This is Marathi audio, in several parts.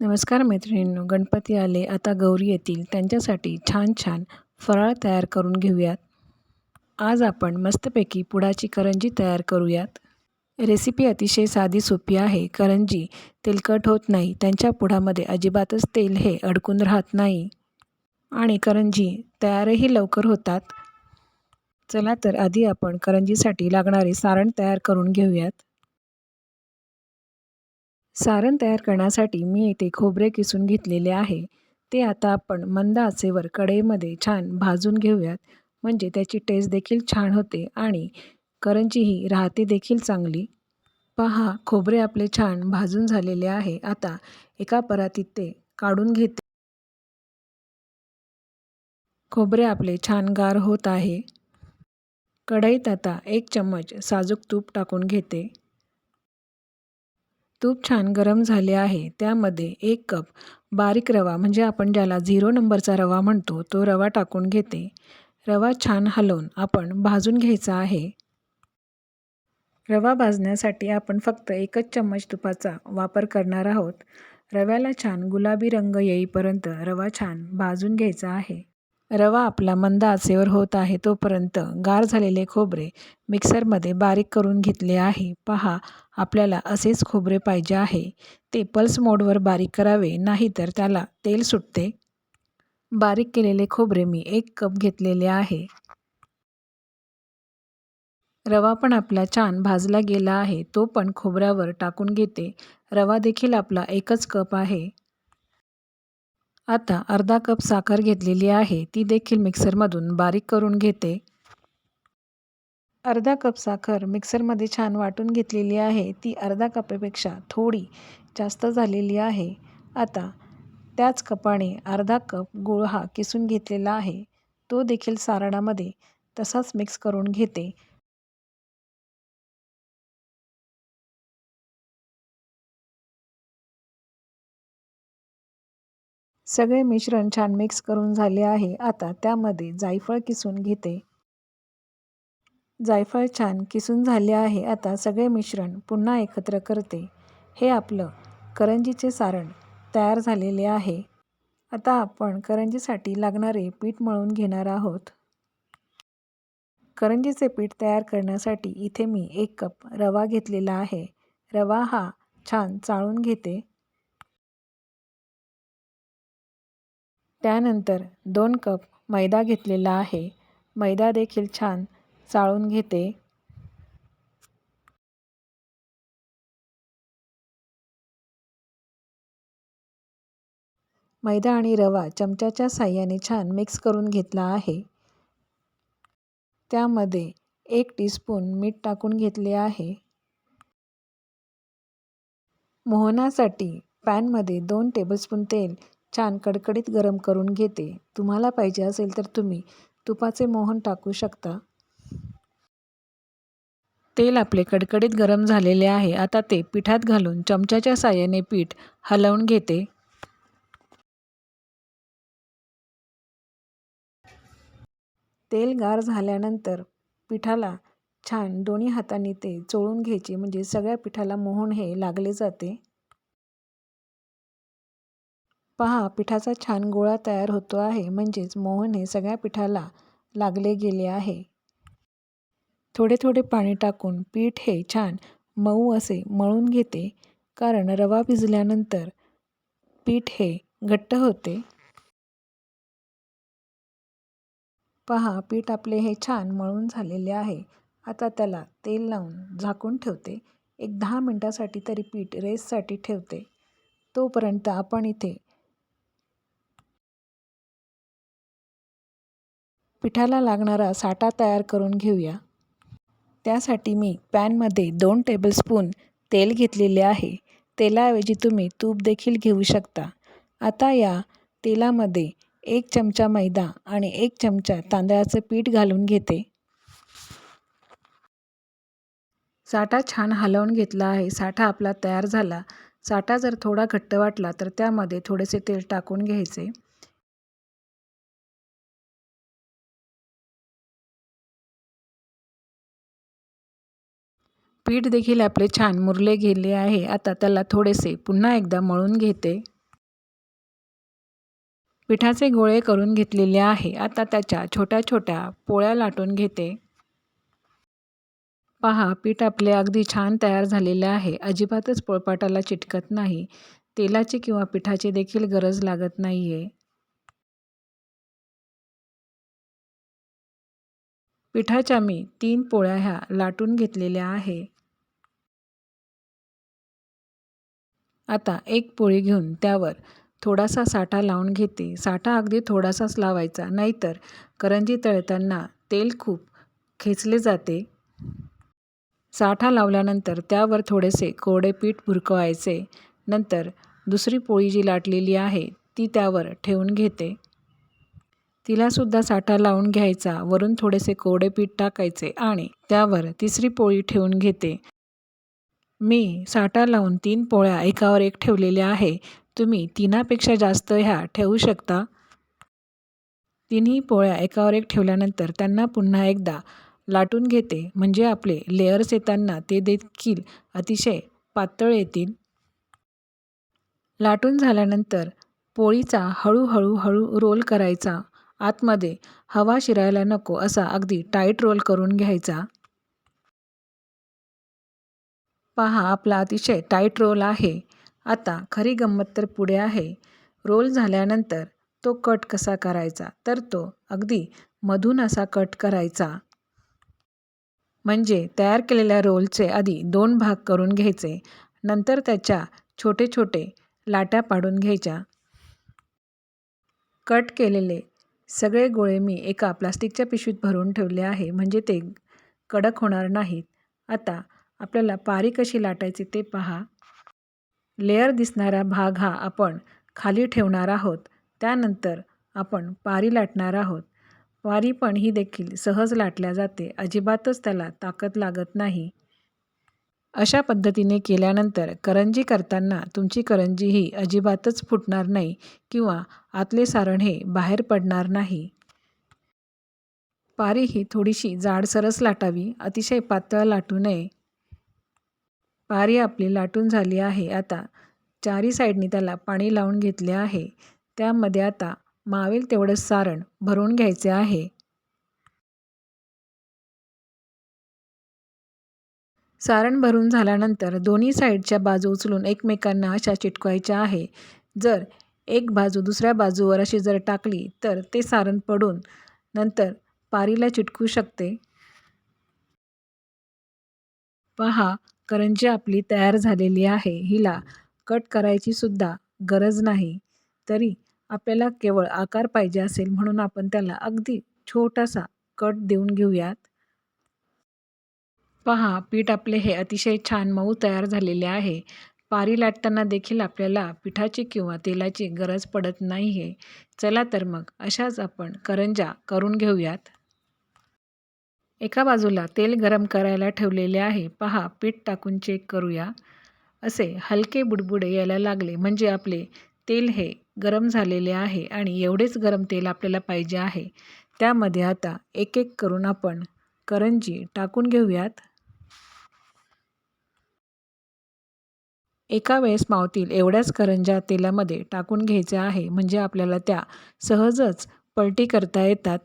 नमस्कार मैत्रिणींनो गणपती आले आता गौरी येतील. त्यांच्यासाठी छान छान फराळ तयार करून घेऊयात. आज आपण मस्तपैकी पुडाची करंजी तयार करूयात. रेसिपी अतिशय साधी सोपी आहे. करंजी तेलकट होत नाही. त्यांच्या पुढामध्ये अजिबातच तेल हे अडकून राहत नाही. आणि करंजी तयारही लवकर होतात. चला तर आधी आपण करंजीसाठी लागणारे सारण तयार करून घेऊयात. सारण तयार करण्यासाठी मी इथे खोबरे किसून घेतलेले आहे. ते आता आपण मंद आचेवर कढईमध्ये छान भाजून घेऊयात. म्हणजे त्याची टेस्ट देखील छान होते आणि करंजीही राहते देखील चांगली. पहा खोबरे आपले छान भाजून झालेले आहे. आता एका परातीत ते काढून घेते. खोबरे आपले छान गार होत आहे. कढईत आता एक चम्मच साजूक तूप टाकून घेते. तूप छान गरम झाले आहे. त्यामध्ये एक कप बारीक रवा म्हणजे आपण ज्याला झिरो नंबरचा रवा म्हणतो तो रवा टाकून घेते. रवा छान हलवून आपण भाजून घ्यायचा आहे. रवा भाजण्यासाठी आपण फक्त एकच चम्मच तुपाचा वापर करणार आहोत. रव्याला छान गुलाबी रंग येईपर्यंत रवा छान भाजून घ्यायचा आहे. रवा आपला मंद आचेवर होत आहे तोपर्यंत गार झालेले खोबरे मिक्सरमध्ये बारीक करून घेतले आहे. पहा आपल्याला असेच खोबरे पाहिजे आहे. ते पल्स मोडवर बारीक करावे नाहीतर त्याला तेल सुटते. बारीक केलेले खोबरे मी एक कप घेतलेले आहे. रवा पण आपला छान भाजला गेला आहे तो पण खोबऱ्यावर टाकून घेते. रवा देखील आपला एकच कप आहे. आता अर्धा कप साखर घेतलेली आहे. ती देखील मिक्सरमधून बारीक करून घेते. अर्धा कप साखर मिक्सरमध्ये छान वाटून घेतलेली आहे. ती अर्धा कपेपेक्षा थोडी जास्त झालेली आहे. आता त्याच कपाने अर्धा कप गूळ हा किसून घेतलेला आहे. तो देखील सारणामध्ये तसाच मिक्स करून घेते. सगळे मिश्रण छान मिक्स करून झाले आहे. आता त्यामध्ये जायफळ किसून घेते. जायफळ छान किसून झाले आहे. आता सगळे मिश्रण पुन्हा एकत्र करते. हे आपलं करंजीचे सारण तयार झालेले आहे. आता आपण करंजीसाठी लागणारे पीठ मळून घेणार आहोत. करंजीचे पीठ तयार करण्यासाठी इथे मी एक कप रवा घेतलेला आहे. रवा हा छान चाळून घेते. त्यानंतर दोन कप मैदा घेतलेला आहे. मैदा देखील छान चाळून घेते. मैदा आणि रवा चमच्याच्या साह्याने छान मिक्स करून घेतला आहे. त्यामध्ये एक टीस्पून मीठ टाकून घेतले आहे. मोहनासाठी पॅनमध्ये दोन टेबलस्पून तेल छान कडकडीत गरम करून घेते. तुम्हाला पाहिजे असेल तर तुम्ही तुपाचे मोहन टाकू शकता. तेल आपले कडकडीत गरम झालेले आहे. आता ते पिठात घालून चमच्याच्या साह्याने पीठ हलवून घेते. तेल गार झाल्यानंतर पिठाला छान दोन्ही हातांनी ते चोळून घ्यायचे. म्हणजे सगळ्या पिठाला मोहन हे लागले जाते. पहा पिठाचा छान गोळा तयार होतो आहे म्हणजेच मोहन हे सगळ्या पिठाला लागले गेले आहे. थोडे थोडे पाणी टाकून पीठ हे छान मऊ असे मळून घेते कारण रवा भिजल्यानंतर पीठ हे घट्ट होते. पहा पीठ आपले हे छान मळून झालेले आहे. आता त्याला तेल लावून झाकून ठेवते. एक दहा मिनटासाठी तरी पीठ रेससाठी ठेवते. तोपर्यंत आपण इथे पिठाला लागणारा साठा तयार करून घेऊया. त्यासाठी मी पॅनमध्ये दोन टेबलस्पून तेल घेतलेले आहे. तेलाऐवजी तुम्ही तूप देखील घेऊ शकता. आता या तेलामध्ये एक चमचा मैदा आणि एक चमचा तांदळाचं पीठ घालून घेते. साठा छान हलवून घेतला आहे. साठा आपला तयार झाला. साठा जर थोडा घट्ट वाटला तर त्यामध्ये थोडेसे तेल टाकून घ्यायचे. पीठ देखील आपले छान मुरले गेले आहे. आता त्याला थोडेसे पुन्हा एकदा मळून घेते. पिठाचे गोळे करून घेतलेले आहे. आता त्याच्या छोट्या छोट्या पोळ्या लाटून घेते. पहा पीठ आपले अगदी छान तयार झालेले आहे. अजिबातच पोळपाटाला चिटकत नाही. तेलाची किंवा पिठाची देखील गरज लागत नाही आहे पिठाच्या मी तीन पोळ्या ह्या लाटून घेतलेल्या आहे. आता एक पोळी घेऊन त्यावर थोडासा साठा लावून घेते. साठा अगदी थोडासाच लावायचा नाहीतर करंजी तळताना तेल खूप खेचले जाते. साठा लावल्यानंतर त्यावर थोडेसे कोरडे पीठ भुरकवायचे नंतर दुसरी पोळी जी लाटलेली आहे ती त्यावर ठेवून घेते. तिलासुद्धा साठा लावून घ्यायचा. वरून थोडेसे कोरडे पीठ टाकायचे आणि त्यावर तिसरी पोळी ठेवून घेते. मी साठा लावून तीन पोळ्या एकावर एक ठेवलेल्या आहे. तुम्ही तीनापेक्षा जास्त ह्या ठेवू शकता? तिन्ही पोळ्या एकावर एक ठेवल्यानंतर त्यांना पुन्हा एकदा लाटून घेते. म्हणजे आपले लेयर्स येताना ते देखील अतिशय पातळ येतील. लाटून झाल्यानंतर पोळीचा हळूहळू हळू रोल करायचा. आतमध्ये हवा शिरायला नको असा अगदी टाईट रोल करून घ्यायचा. पहा आपला अतिशय टाईट रोल आहे. आता खरी गंमत तर पुढे आहे. रोल झाल्यानंतर तो कट कसा करायचा? तर तो अगदी मधून असा कट करायचा. म्हणजे तयार केलेल्या रोलचे आधी दोन भाग करून घ्यायचे. नंतर त्याच्या छोटे छोटे लाट्या पाडून घ्यायच्या. कट केलेले सगळे गोळे मी एका प्लास्टिकच्या पिशवीत भरून ठेवले आहे. म्हणजे ते कडक होणार नाहीत. आता आपल्याला पारी कशी लाटायची ते पहा. लेअर दिसणारा भाग हा आपण खाली ठेवणार आहोत. त्यानंतर आपण पारी लाटणार आहोत. पारी पण ही देखील सहज लाटल्या जाते. अजिबातच त्याला ताकद लागत नाही. अशा पद्धतीने केल्यानंतर करंजी करताना तुमची करंजी ही अजिबातच फुटणार नाही किंवा आतले सारण हे बाहेर पडणार नाही. पारी ही थोडीशी जाडसरस लाटावी. अतिशय पातळ लाटू नये. पारी आपली लाटून झाली आहे. आता चारी साईडनी त्याला पाणी लावून घेतले आहे. त्यामध्ये आता मावेल तेवढं सारण भरून घ्यायचे आहे. सारण भरून झाल्यानंतर दोन्ही साईडच्या बाजू उचलून एकमेकांना अशा चिटकवायच्या आहे. जर एक बाजू दुसऱ्या बाजूवर अशी जर टाकली तर ते सारण पडून नंतर पारीला चिटकू शकते. पहा करंजी आपली तयार झालेली आहे. हिला कट करायची सुद्धा गरज नाही. तरी आपल्याला केवळ आकार पाहिजे असेल म्हणून आपण त्याला अगदी छोटासा कट देऊन घेऊयात. पहा पीठ आपले हे अतिशय छान मऊ तयार झालेले आहे. पारी लाटताना देखील आपल्याला पिठाची किंवा तेलाची गरज पडत नाही आहे चला तर मग अशाच आपण करंजा करून घेऊयात. एका बाजूला तेल गरम करायला ठेवलेले आहे. पहा पीठ टाकून चेक करूया. असे हलके बुडबुडे यायला लागले. म्हणजे आपले तेल हे गरम झालेले आहे आणि एवढेच गरम तेल आपल्याला पाहिजे आहे. त्यामध्ये आता एक एक करून आपण करंजी टाकून घेऊयात. एका वेळेस मावतील एवढ्याच करंज्या तेलामध्ये टाकून घ्यायच्या आहे. म्हणजे आपल्याला त्या सहजच पलटी करता येतात.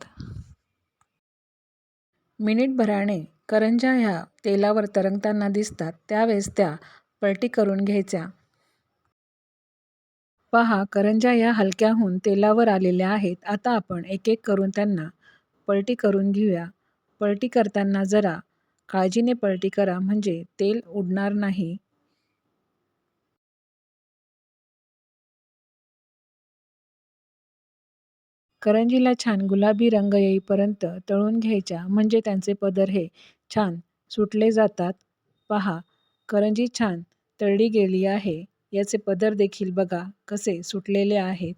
मिनिटभराने करंज्या ह्या तेलावर तरंगताना दिसतात त्यावेळेस त्या पलटी करून घ्यायच्या. पहा करंज्या या हलक्याहून तेलावर आलेल्या आहेत. आता आपण एक एक करून त्यांना पलटी करून घेऊया. पलटी करताना जरा काळजीने पलटी करा म्हणजे तेल उडणार नाही. करंजीला छान गुलाबी रंग येईपर्यंत तळून घ्यायच्या. म्हणजे त्यांचे पदर हे छान सुटले जातात. पहा करंजी छान तळली गेली आहे. याचे पदर देखील बघा कसे सुटलेले आहेत.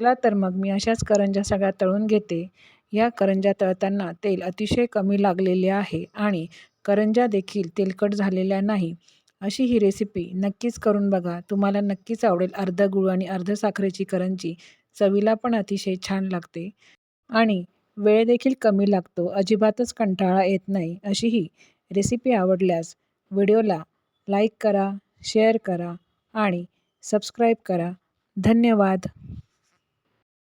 चला तर मग मी अशाच करंज्या सगळ्या तळून घेते. या करंज्या तळताना तेल अतिशय कमी लागलेले आहे आणि करंज्या देखील तेलकट झालेल्या नाही. अशी ही रेसिपी नक्कीच करून बघा. तुम्हाला नक्कीच आवडेल अर्ध गुळ आणि अर्ध साखरेची करंजी. चवीला पण अतिशय छान लागते. आणि वेळ देखील कमी लागतो. अजिबातच कंटाळा येत नाही अशी ही रेसिपी आवडल्यास व्हिडिओला लाईक करा शेअर करा आणि सबस्क्राईब करा. धन्यवाद.